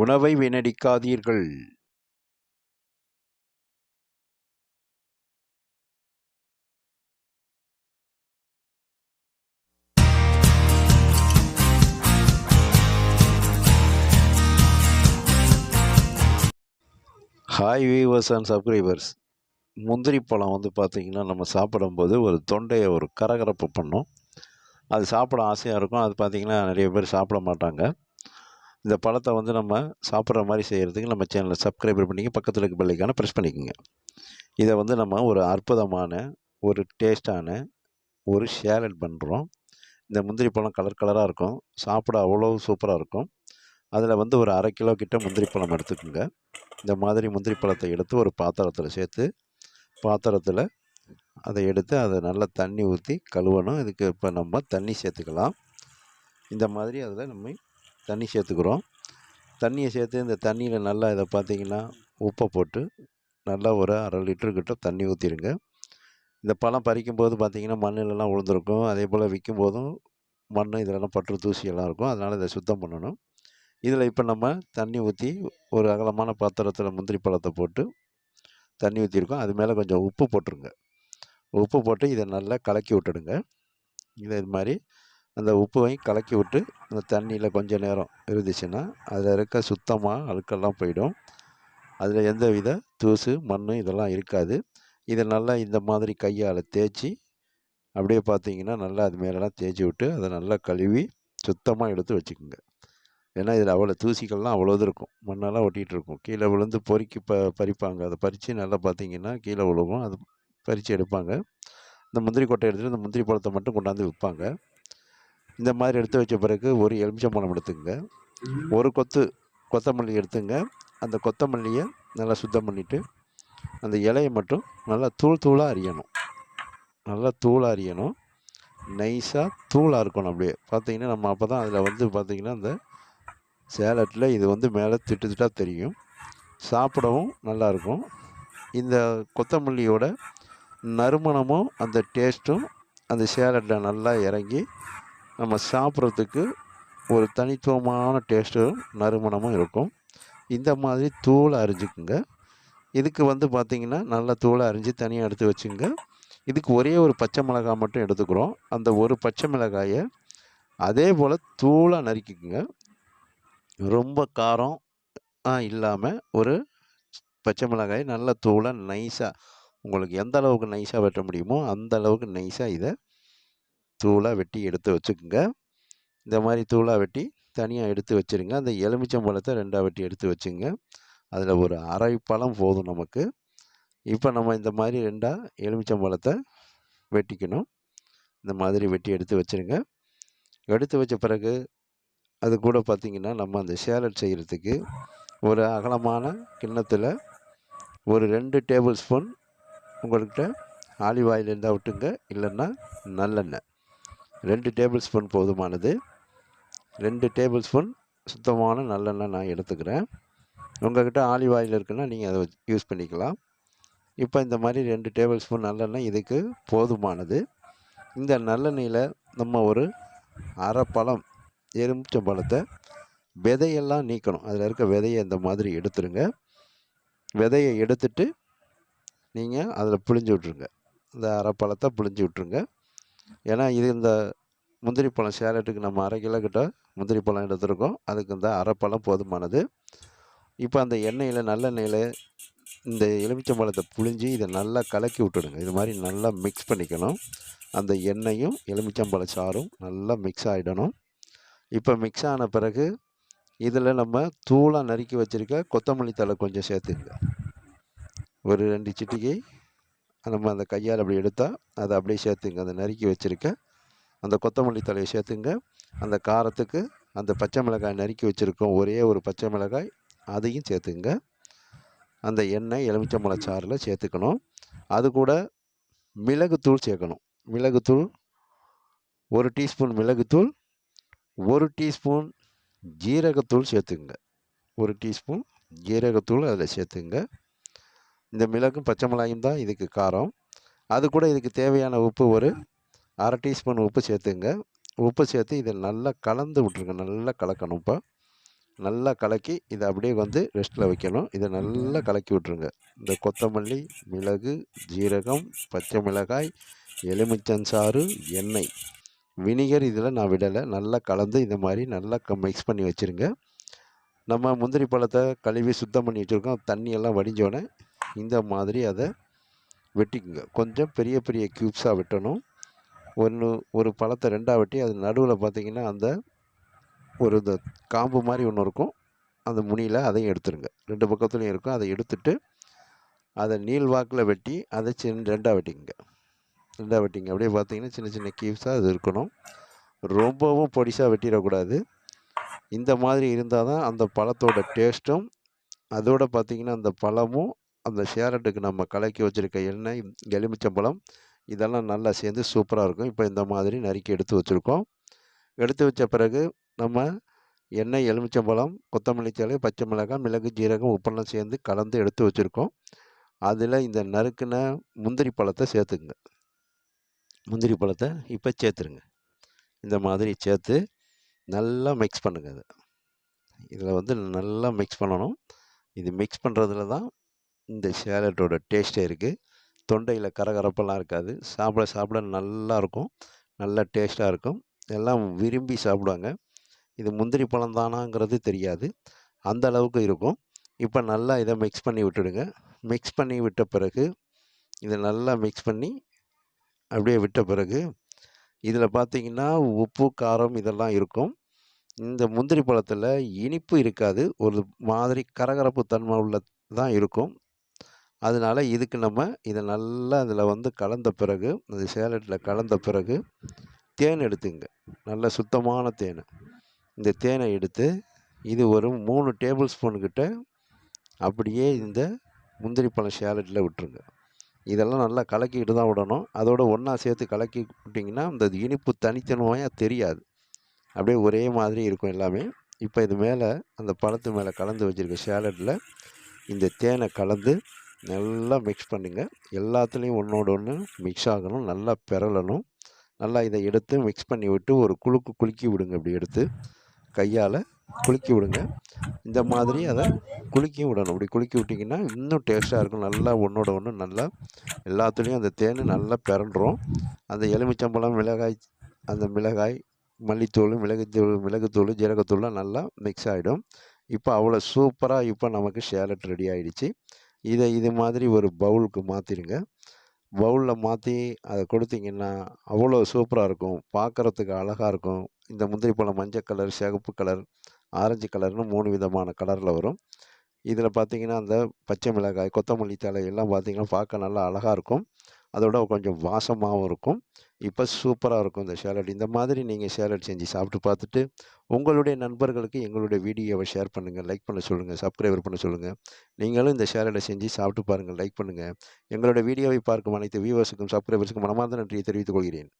உணவை வீணடிக்காதீர்கள். Hi viewers and subscribers முந்திரி பழம் வந்து பார்த்திங்கன்னா நம்ம சாப்பிடும்போது ஒரு தொண்டையை ஒரு கரகரப்பு பண்ணும். அது சாப்பிட ஆசையாக இருக்கும். அது பார்த்திங்கன்னா நிறைய பேர் சாப்பிட மாட்டாங்க. இந்த பழத்தை வந்து நம்ம சாப்பிட்ற மாதிரி செய்கிறதுக்கு நம்ம சேனலை சப்ஸ்கிரைபர் பண்ணிக்க பக்கத்தில் இருக்க பெல்லைக்கான ப்ரெஸ் பண்ணிக்கோங்க. இதை வந்து நம்ம ஒரு அற்புதமான ஒரு டேஸ்டான ஒரு ஷேலட் பண்ணுறோம் இந்த முந்திரி பழம் கலர் கலராக இருக்கும். சாப்பிட அவ்வளோ சூப்பராக இருக்கும். அதில் வந்து ஒரு அரை கிலோ கிட்ட முந்திரி பழம் எடுத்துக்கோங்க. இந்த மாதிரி முந்திரி பழத்தை எடுத்து ஒரு பாத்திரத்தில் சேர்த்து பாத்திரத்தில் அதை எடுத்து அதை நல்லா தண்ணி ஊற்றி கழுவணும். இதுக்கு இப்போ நம்ம தண்ணி சேர்த்துக்கலாம். இந்த மாதிரி அதில் நம்ம தண்ணி சேர்த்துக்கிறோம். தண்ணியை சேர்த்து இந்த தண்ணியில் நல்லா இதை பார்த்தீங்கன்னா உப்பை போட்டு நல்லா ஒரு அரை லிட்டருக்கிட்ட தண்ணி ஊற்றிடுங்க இந்த பழம் பறிக்கும்போது பார்த்திங்கன்னா மண்ணிலலாம் விழுந்திருக்கும் அதே போல் விற்கும் போதும் மண் இதிலலாம் பற்று தூசியெல்லாம் இருக்கும். அதனால் இதை சுத்தம் பண்ணணும். இதில் இப்போ நம்ம தண்ணி ஊற்றி ஒரு அகலமான பாத்திரத்தில் முந்திரி பழத்தை போட்டு தண்ணி ஊற்றிருக்கோம் அது மேலே கொஞ்சம் உப்பு போட்டுருங்க. உப்பு போட்டு இதை நல்லா கலக்கி விட்டுடுங்க. இதை இது மாதிரி அந்த உப்பையும் கலக்கி விட்டு அந்த தண்ணியில் கொஞ்சம் நேரம் இருந்துச்சுன்னா அதில் இருக்க சுத்தமாக அழுக்கெல்லாம் போயிடும். அதில் எந்த வித தூசு மண் இதெல்லாம் இருக்காது. இதை நல்லா இந்த மாதிரி கையால் தேய்ச்சி அப்படியே பார்த்தீங்கன்னா நல்லா அது மேலெலாம் தேய்ச்சி விட்டு அதை நல்லா கழுவி சுத்தமாக எடுத்து வச்சுக்கோங்க. ஏன்னா இதில் அவ்வளோ தூசிகள்லாம் அவ்வளோ இது இருக்கும். மண்ணெல்லாம் ஒட்டிகிட்டு இருக்கும். கீழே விழுந்து பொறுக்கி ப பறிப்பாங்க. அதை பறித்து நல்லா பார்த்தீங்கன்னா கீழே விழுவும். அது பறித்து எடுப்பாங்க. இந்த முந்திரி கொட்டை எடுத்துகிட்டு இந்த முந்திரி பழத்தை மட்டும் கொண்டாந்து விற்பாங்க. இந்த மாதிரி எடுத்து வச்ச பிறகு ஒரு எலுமிச்சம்பழம் எடுத்துங்க ஒரு கொத்து கொத்தமல்லி எடுத்துங்க. அந்த கொத்தமல்லியை நல்லா சுத்தம் பண்ணிவிட்டு அந்த இலையை மட்டும் நல்லா தூள் தூளாக அரியணும். நல்லா தூளாக அரியணும். நைஸாக தூளாக இருக்கணும் அப்படியே. பார்த்தீங்கன்னா நம்ம அப்போ தான் அதில் வந்து பார்த்திங்கன்னா அந்த சேலட்டில் இது வந்து மேலே திட்டு திட்டாக தெரியும். சாப்பிடவும் நல்லாயிருக்கும் இந்த கொத்தமல்லியோட நறுமணமும் அந்த டேஸ்ட்டும் அந்த சேலட்டில் நல்லா இறங்கி நம்ம சாப்பிட்றதுக்கு ஒரு தனித்துவமான டேஸ்ட்டும் நறுமணமும் இருக்கும். இந்த மாதிரி தூளை அரிஞ்சுக்குங்க. இதுக்கு வந்து பார்த்திங்கன்னா நல்லா தூளை அரிஞ்சு தனியாக எடுத்து வச்சுங்க. இதுக்கு ஒரே ஒரு பச்சை மிளகாய் மட்டும் எடுத்துக்கிறோம். அந்த ஒரு பச்சை மிளகாயை அதே போல் தூளாக நறுக்கிக்குங்க. ரொம்ப காரம் இல்லாமல் ஒரு பச்சை மிளகாயை நல்ல தூளாக நைஸாக உங்களுக்கு எந்த அளவுக்கு நைஸாக வெட்ட முடியுமோ அந்த அளவுக்கு நைஸாக இதை தூளாக வெட்டி எடுத்து வச்சுக்கோங்க. இந்த மாதிரி தூளாக வெட்டி தனியாக எடுத்து வச்சுருங்க. அந்த எலுமிச்சம்பழத்தை ரெண்டாக வெட்டி எடுத்து வச்சுங்க. அதில் ஒரு அரை பழம் போதும் நமக்கு. இப்போ நம்ம இந்த மாதிரி ரெண்டாக எலுமிச்சம்பழத்தை வெட்டிக்கணும். இந்த மாதிரி வெட்டி எடுத்து வச்சுருங்க. எடுத்து வச்ச பிறகு அது கூட பார்த்திங்கன்னா நம்ம அந்த சேலட் செய்கிறதுக்கு ஒரு அகலமான கிண்ணத்தில் ஒரு ரெண்டு டேபிள் ஸ்பூன் உங்கள்கிட்ட ஆலிவ் ஆயில் இருந்தால் விட்டுங்க. இல்லைன்னா நல்லெண்ணெய். ரெண்டு டேபிள் ஸ்பூன் போதுமானது. ரெண்டு டேபிள் ஸ்பூன் சுத்தமான நல்லெண்ணெய் நான் எடுத்துக்கிறேன். உங்கள்கிட்ட ஆலிவ் ஆயில் இருக்குன்னா நீங்கள் அதை யூஸ் பண்ணிக்கலாம். இப்போ இந்த மாதிரி ரெண்டு டேபிள் ஸ்பூன் நல்லெண்ணெய் இதுக்கு போதுமானது. இந்த நல்லெண்ணெயில் நம்ம ஒரு அரை பழம் எலுமிச்சம்பழத்தை விதையெல்லாம் நீக்கணும். அதில் இருக்க விதையை இந்த மாதிரி எடுத்துருங்க. விதையை எடுத்துட்டு நீங்கள் அதில் புழிஞ்சு விட்ருங்க இந்த அரை பழத்தை புழிஞ்சு விட்ருங்க ஏன்னா இது இந்த முந்திரி பழம் சேலட்டுக்கு நம்ம அரை கிலோ கிட்ட முந்திரி பழம் எடுத்துருக்கோம். அதுக்கு இந்த அரைப்பழம் போதுமானது. இப்போ அந்த எண்ணெயில் நல்லெண்ணெயில் இந்த எலுமிச்சம்பழத்தை புழிஞ்சு இதை நல்லா கலக்கி விட்டுடுங்க. இது மாதிரி நல்லா மிக்ஸ் பண்ணிக்கணும். அந்த எண்ணெயும் எலுமிச்சம்பழ சாறும் நல்லா மிக்ஸ் ஆகிடணும் இப்போ மிக்ஸ் ஆன பிறகு இதில் நம்ம தூளாக நறுக்கி வச்சுருக்க கொத்தமல்லி தழை கொஞ்சம் சேர்த்துங்க. ஒரு ரெண்டு சிட்டிகை நம்ம அந்த கையால் அப்படி எடுத்தால் அதை அப்படியே சேர்த்துங்க. அந்த நறுக்கி வச்சுருக்க அந்த கொத்தமல்லி தலையை சேர்த்துங்க. அந்த காரத்துக்கு அந்த பச்சை மிளகாய் நறுக்கி வச்சுருக்கோம் ஒரே ஒரு பச்சை மிளகாய் அதையும் சேர்த்துங்க. அந்த எண்ணெய் எலுமிச்சம்பழ சாறில் சேர்த்துக்கணும். அது கூட மிளகுத்தூள் சேர்க்கணும். மிளகுத்தூள் ஒரு டீஸ்பூன் மிளகுத்தூள் ஒரு டீஸ்பூன் ஜீரகத்தூள் சேர்த்துங்க. ஒரு டீஸ்பூன் ஜீரகத்தூள் அதில் சேர்த்துங்க. இந்த மிளகும் பச்சை மிளகாயும் தான் இதுக்கு காரம். அது கூட இதுக்கு தேவையான உப்பு ஒரு அரை டீஸ்பூன் உப்பு சேர்த்துங்க. உப்பு சேர்த்து இதை நல்லா கலந்து விட்ருங்க நல்லா கலக்கணும் இப்போ. நல்லா கலக்கி இதை அப்படியே வந்து ரெஸ்ட்டில் வைக்கணும். இதை நல்லா கலக்கி விட்ருங்க இந்த கொத்தமல்லி மிளகு ஜீரகம் பச்சை மிளகாய் எலுமிச்சஞ்சாறு எண்ணெய். வினிகர் இதில் நான் விடலை. நல்லா கலந்து இந்த மாதிரி நல்லா மிக்ஸ் பண்ணி வச்சுருங்க. நம்ம முந்திரி பழத்தை கழுவி சுத்தம் பண்ணி வச்சுருக்கோம். தண்ணியெல்லாம் வடிஞ்சோடனே இந்த மாதிரி அதை வெட்டிக்குங்க. கொஞ்சம் பெரிய பெரிய க்யூப்ஸாக வெட்டணும். ஒன்று ஒரு பழத்தை ரெண்டாக வெட்டி அது நடுவில் பார்த்திங்கன்னா அந்த ஒரு இந்த காம்பு மாதிரி ஒன்று இருக்கும். அந்த முனியில் அதையும் எடுத்துருங்க. ரெண்டு பக்கத்துலையும் இருக்கும். அதை எடுத்துட்டு அதை நீள் வாக்கில் வெட்டி அதை சின்ன ரெண்டாக வெட்டிங்க ரெண்டாக வெட்டிங்க. அப்படியே பார்த்தீங்கன்னா சின்ன சின்ன கீவ்ஸாக அது இருக்கணும். ரொம்பவும் பொடிசாக வெட்டிடக்கூடாது. இந்த மாதிரி இருந்தால் தான் அந்த பழத்தோட டேஸ்ட்டும் அதோட பார்த்திங்கன்னா அந்த பழமும் அந்த சேரட்டுக்கு நம்ம கலக்கி வச்சுருக்க எண்ணெய் எலுமிச்சம்பழம் இதெல்லாம் நல்லா சேர்ந்து சூப்பராக இருக்கும். இப்போ இந்த மாதிரி நறுக்கி எடுத்து வச்சுருக்கோம். எடுத்து வச்ச பிறகு நம்ம எண்ணெய் எலுமிச்சம்பழம் கொத்தமல்லி தழை பச்சை மிளகாய் மிளகு ஜீரகம் உப்பெல்லாம் சேர்ந்து கலந்து எடுத்து வச்சுருக்கோம். அதில் இந்த நறுக்கின முந்திரி பழத்தை சேர்த்துக்குங்க. முந்திரி பழத்தை இப்போ சேர்த்துருங்க. இந்த மாதிரி சேர்த்து நல்லா மிக்ஸ் பண்ணுங்க அது இதில் வந்து நல்லா மிக்ஸ் பண்ணணும். இது மிக்ஸ் பண்ணுறதுல தான் இந்த சேலட்டோட டேஸ்ட்டே இருக்குது தொண்டையில் கரகரப்பெல்லாம் இருக்காது. சாப்பிட சாப்பிட நல்லாயிருக்கும் நல்லா டேஸ்ட்டாக இருக்கும். எல்லாம் விரும்பி சாப்பிடுவாங்க. இது முந்திரி பழம் தானாங்கிறது தெரியாது. அந்த அளவுக்கு இருக்கும். இப்போ நல்லா இதை மிக்ஸ் பண்ணி விட்டுடுங்க. மிக்ஸ் பண்ணி விட்ட பிறகு இதை நல்லா மிக்ஸ் பண்ணி அப்படியே விட்ட பிறகு இதில் பார்த்தீங்கன்னா உப்பு காரம் இதெல்லாம் இருக்கும். இந்த முந்திரி பழத்தில் இனிப்பு இருக்காது. ஒரு மாதிரி கரகரப்பு தன்மை உள்ள தான் இருக்கும். அதனால இதுக்கு நம்ம இதை நல்லா அதில் வந்து கலந்த பிறகு அந்த சேலட்டில் கலந்த பிறகு தேன் எடுத்துங்க. நல்ல சுத்தமான தேன். இந்த தேனை எடுத்து இது ஒரு மூணு டேபிள் ஸ்பூனுக்கிட்ட அப்படியே இந்த முந்திரி பழம் சேலட்டில் விட்டுருங்க. இதெல்லாம் நல்லா கலக்கிட்டு தான் விடணும். அதோட ஒன்றா சேர்த்து கலக்கி விட்டிங்கன்னா அந்த இனிப்பு தனித்தன்மையாக தெரியாது. அப்படியே ஒரே மாதிரி இருக்கும் எல்லாமே. இப்போ இது மேலே அந்த பழத்து மேலே கலந்து வச்சுருக்க சேலட்டில் இந்த தேனை கலந்து நல்லா மிக்ஸ் பண்ணுங்கள் எல்லாத்துலேயும் ஒன்றோட ஒன்று மிக்ஸ் ஆகணும். நல்லா பெரளணும் நல்லா இதை எடுத்து மிக்ஸ் பண்ணி விட்டு ஒரு குலுக்கு குலுக்கி விடுங்க இப்படி எடுத்து. கையால் குலுக்கி விடுங்க. இந்த மாதிரி அதை குலுக்கி விடணும். இப்படி குலுக்கி விட்டிங்கன்னா இன்னும் டேஸ்ட்டாக இருக்கும். நல்லா ஒன்றோட ஒன்று நல்லா எல்லாத்துலேயும் அந்த தேன் நல்லா பிறண்டுரும் அந்த எலுமிச்சம்பழம் மிளகாய் அந்த மிளகாய் மல்லித்தூள் மிளகுத்தூள் மிளகுத்தூள் ஜீரகத்தூள்லாம் நல்லா மிக்ஸ் ஆகிடும் இப்போ அவ்வளோ சூப்பராக இப்போ நமக்கு சேலட் ரெடி ஆகிடுச்சு இதை இது மாதிரி ஒரு பவுலுக்கு மாற்றிடுங்க பவுலில் மாற்றி அதை கொடுத்தீங்கன்னா அவ்வளோ சூப்பராக இருக்கும். பார்க்குறதுக்கு அழகாக இருக்கும். இந்த முந்திரி பழம் மஞ்சள் கலர் சிகப்பு கலர் ஆரஞ்சு கலர்னு மூணு விதமான கலரில் வரும். இதில் பார்த்தீங்கன்னா அந்த பச்சை மிளகாய் கொத்தமல்லி தழை எல்லாம் பார்த்தீங்கன்னா பார்க்க நல்லா அழகாக இருக்கும். அதோட கொஞ்சம் வாசமாகவும் இருக்கும். இப்போ சூப்பராக இருக்கும் இந்த சேலட் இந்த மாதிரி நீங்கள் சேலட் செஞ்சு சாப்பிட்டு பார்த்துட்டு உங்களுடைய நண்பர்களுக்கு எங்களுடைய வீடியோவை ஷேர் பண்ணுங்கள் லைக் பண்ண சொல்லுங்கள் சப்ஸ்கிரைபர் பண்ண சொல்லுங்கள் நீங்களும் இந்த சேலடை செஞ்சு சாப்பிட்டு பாருங்கள் லைக் பண்ணுங்கள் எங்களுடைய வீடியோவை பார்க்கும் அனைத்து வியூவர்ஸுக்கும் சப்ஸ்கிரைபர்ஸுக்கும் மனமார்ந்த நன்றியை தெரிவித்துக் கொள்கிறேன்.